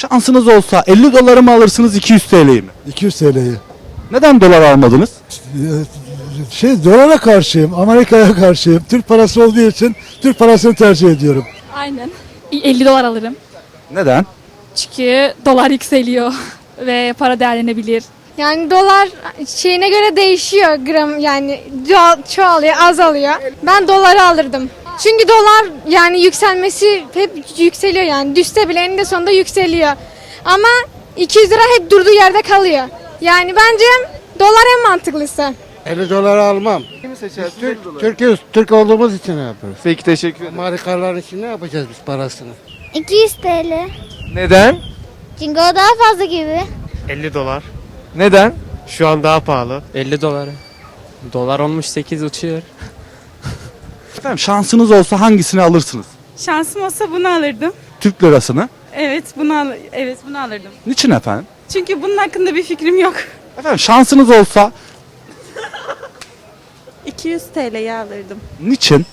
Şansınız olsa 50 doları mı alırsınız 200 TL'yi mi? 200 TL'yi. Neden dolar almadınız? Şey dolara karşıyım, Amerika'ya karşıyım. Türk parası olduğu için Türk parasını tercih ediyorum. Aynen. 50 dolar alırım. Neden? Çünkü dolar yükseliyor ve para değerlenebilir. Yani dolar şeyine göre değişiyor gram yani ço- çoğalıyor azalıyor. Ben doları alırdım. Çünkü dolar yani yükselmesi hep yükseliyor yani düşse bile eninde sonunda yükseliyor. Ama 200 lira hep durduğu yerde kalıyor. Yani bence dolar en mantıklısı. 50 dolar almam. Kimi seçersiniz? Türk, Türkiye, Türk olduğumuz için ne yapıyoruz? Peki teşekkür ederim. Marikalar için ne yapacağız biz parasını? 200 TL. Neden? Çünkü o daha fazla gibi. 50 dolar. Neden? Şu an daha pahalı. 50 dolar. Dolar olmuş 8 uçuyor. Efendim şansınız olsa hangisini alırsınız? Şansım olsa bunu alırdım. Türk lirasını. Evet bunu al evet bunu alırdım. Niçin efendim? Çünkü bunun hakkında bir fikrim yok. Efendim şansınız olsa 200 TL'ye alırdım. niçin?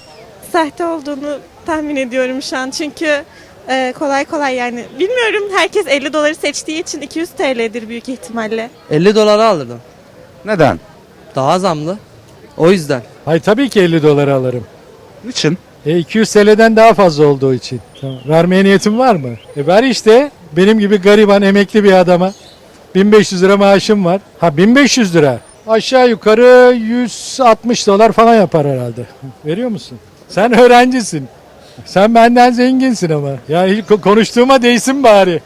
Sahte olduğunu tahmin ediyorum şu an çünkü e, kolay kolay yani bilmiyorum herkes 50 doları seçtiği için 200 TL'dir büyük ihtimalle. 50 dolara alırdım. Neden? Daha zamlı. O yüzden. Hayır tabii ki 50 doları alırım. Niçin? E 200 TL'den daha fazla olduğu için. Tamam. Vermeye niyetim var mı? E ver işte benim gibi gariban emekli bir adama. 1500 lira maaşım var. Ha 1500 lira. Aşağı yukarı 160 dolar falan yapar herhalde. Veriyor musun? Sen öğrencisin. Sen benden zenginsin ama. Yani hiç ko- konuştuğuma değsin bari.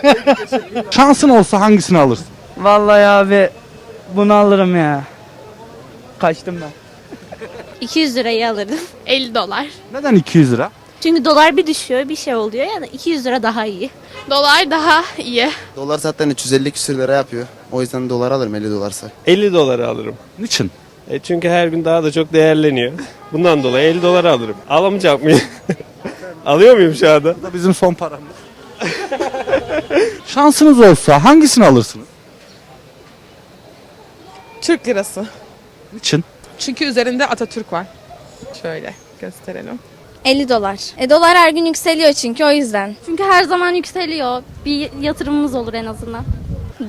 Şansın olsa hangisini alırsın? Vallahi abi bunu alırım ya. Kaçtım ben. 200 lirayı alırdım. 50 dolar. Neden 200 lira? Çünkü dolar bir düşüyor bir şey oluyor yani 200 lira daha iyi. Dolar daha iyi. Dolar zaten 350 küsür lira yapıyor. O yüzden dolar alırım 50 dolarsa. 50 doları alırım. Niçin? E çünkü her gün daha da çok değerleniyor. Bundan dolayı 50 dolar alırım. Alamayacak mıyım? Alıyor muyum şu anda? Bu da bizim son paramız. Şansınız olsa hangisini alırsınız? Türk lirası. Niçin? Çünkü üzerinde Atatürk var. Şöyle gösterelim. 50 dolar. E dolar her gün yükseliyor çünkü o yüzden. Çünkü her zaman yükseliyor. Bir yatırımımız olur en azından.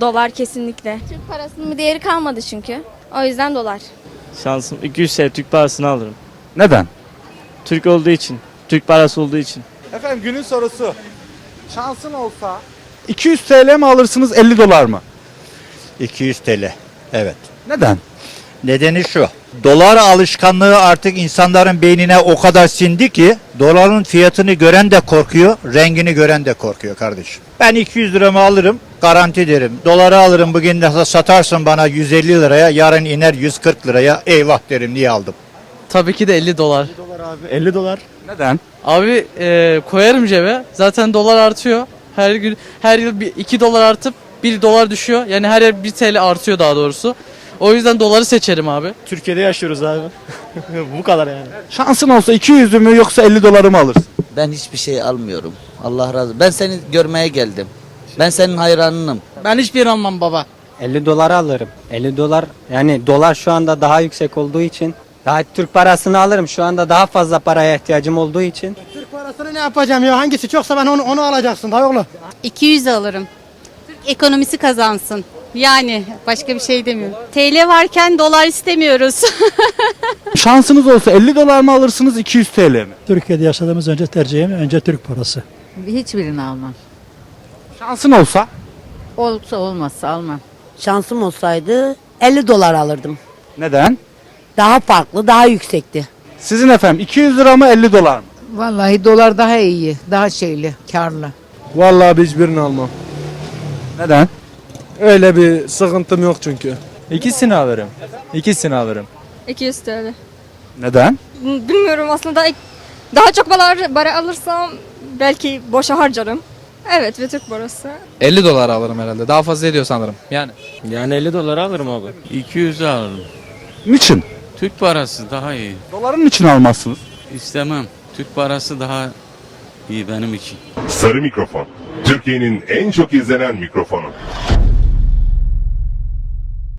Dolar kesinlikle. Türk parasının bir değeri kalmadı çünkü. O yüzden dolar. Şansım 200 TL Türk parasını alırım. Neden? Türk olduğu için. Türk parası olduğu için. Efendim günün sorusu. Şansın olsa 200 TL mi alırsınız 50 dolar mı? 200 TL. Evet. Neden? Nedeni şu. Dolar alışkanlığı artık insanların beynine o kadar sindi ki doların fiyatını gören de korkuyor, rengini gören de korkuyor kardeşim. Ben 200 liramı alırım, garanti derim. Doları alırım bugün de satarsın bana 150 liraya, yarın iner 140 liraya. Eyvah derim niye aldım? Tabii ki de 50 dolar. 50 dolar. Neden? Abi e, koyarım cebe. Zaten dolar artıyor. Her gün her yıl bir 2 dolar artıp 1 dolar düşüyor. Yani her yıl 1 TL artıyor daha doğrusu. O yüzden doları seçerim abi. Türkiye'de yaşıyoruz abi. Bu kadar yani. Şansın olsa 200 mü yoksa 50 doları mı alırsın? Ben hiçbir şey almıyorum. Allah razı Ben seni görmeye geldim. Ben senin hayranınım. Ben hiçbir almam baba. 50 dolar alırım. 50 dolar yani dolar şu anda daha yüksek olduğu için daha Türk parasını alırım. Şu anda daha fazla paraya ihtiyacım olduğu için. Türk parasını ne yapacağım ya? Hangisi çoksa ben onu, onu alacaksın dayıoğlu. 200 alırım. Ekonomisi kazansın. Yani başka bir şey demiyorum. TL varken dolar istemiyoruz. Şansınız olsa 50 dolar mı alırsınız 200 TL mi? Türkiye'de yaşadığımız önce tercihim önce Türk parası. Hiçbirini almam. Şansın olsa Olsa olmazsa almam. Şansım olsaydı 50 dolar alırdım. neden? Daha farklı, daha yüksekti. Sizin efendim 200 lira mı 50 dolar mı? Vallahi dolar daha iyi, daha şeyli, karlı. Vallahi hiçbirini almam. Neden? Öyle bir sıkıntım yok çünkü. İkisini alırım. İkisini alırım. 200 TL. Neden? Bilmiyorum aslında daha çok para, para alırsam belki boşa harcarım. Evet ve Türk parası. 50 dolar alırım herhalde. Daha fazla ediyor sanırım. Yani. Yani 50 dolar alırım abi. 200 alırım. Niçin? Türk parası daha iyi. Doların için almazsınız. İstemem. Türk parası daha iyi benim için. Sarı mikrofon. Türkiye'nin en çok izlenen mikrofonu.